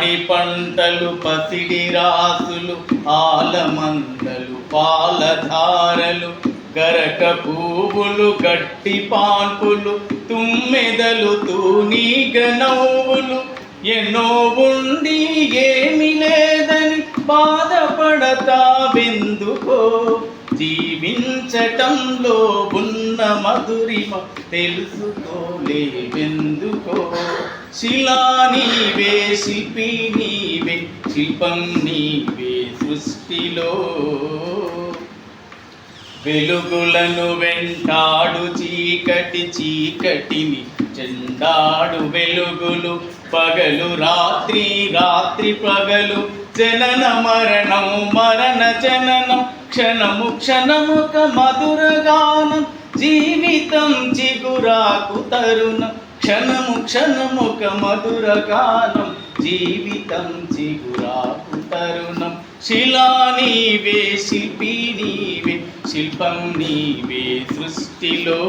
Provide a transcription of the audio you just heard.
పాడి పంటలు పసిడి రాసులు ఆలమందలు పాలధారలు గరక పువ్వులు గట్టి పాన్పులు తుమ్మెదలు తూనీగ నవ్వులు. ఎన్నో ఉండి ఏమి లేదని బాధపడతావెందుకో జీవించటంలో ఉన్న మధురిమ తెలుసుకోలేవెందుకో. శిలా నీవే శిల్పి నీవే శిల్పం నీవే సృష్టిలో. వెలుగులను వెంటాడు చీకటి చీకటిని చెండాడు వెలుగులు. పగలు రాత్రి రాత్రి పగలు. జనన మరణం మరణ జననం. క్షణము క్షణముక మధురగానం. జీవితం చిగురాకు తరుణం. క్షణము క్షణము ఒక మధుర కాలం జీవితం చిగురాకు తరుణం. శిలా నీవే శిల్పి నీవే శిల్పం నీవే సృష్టిలో.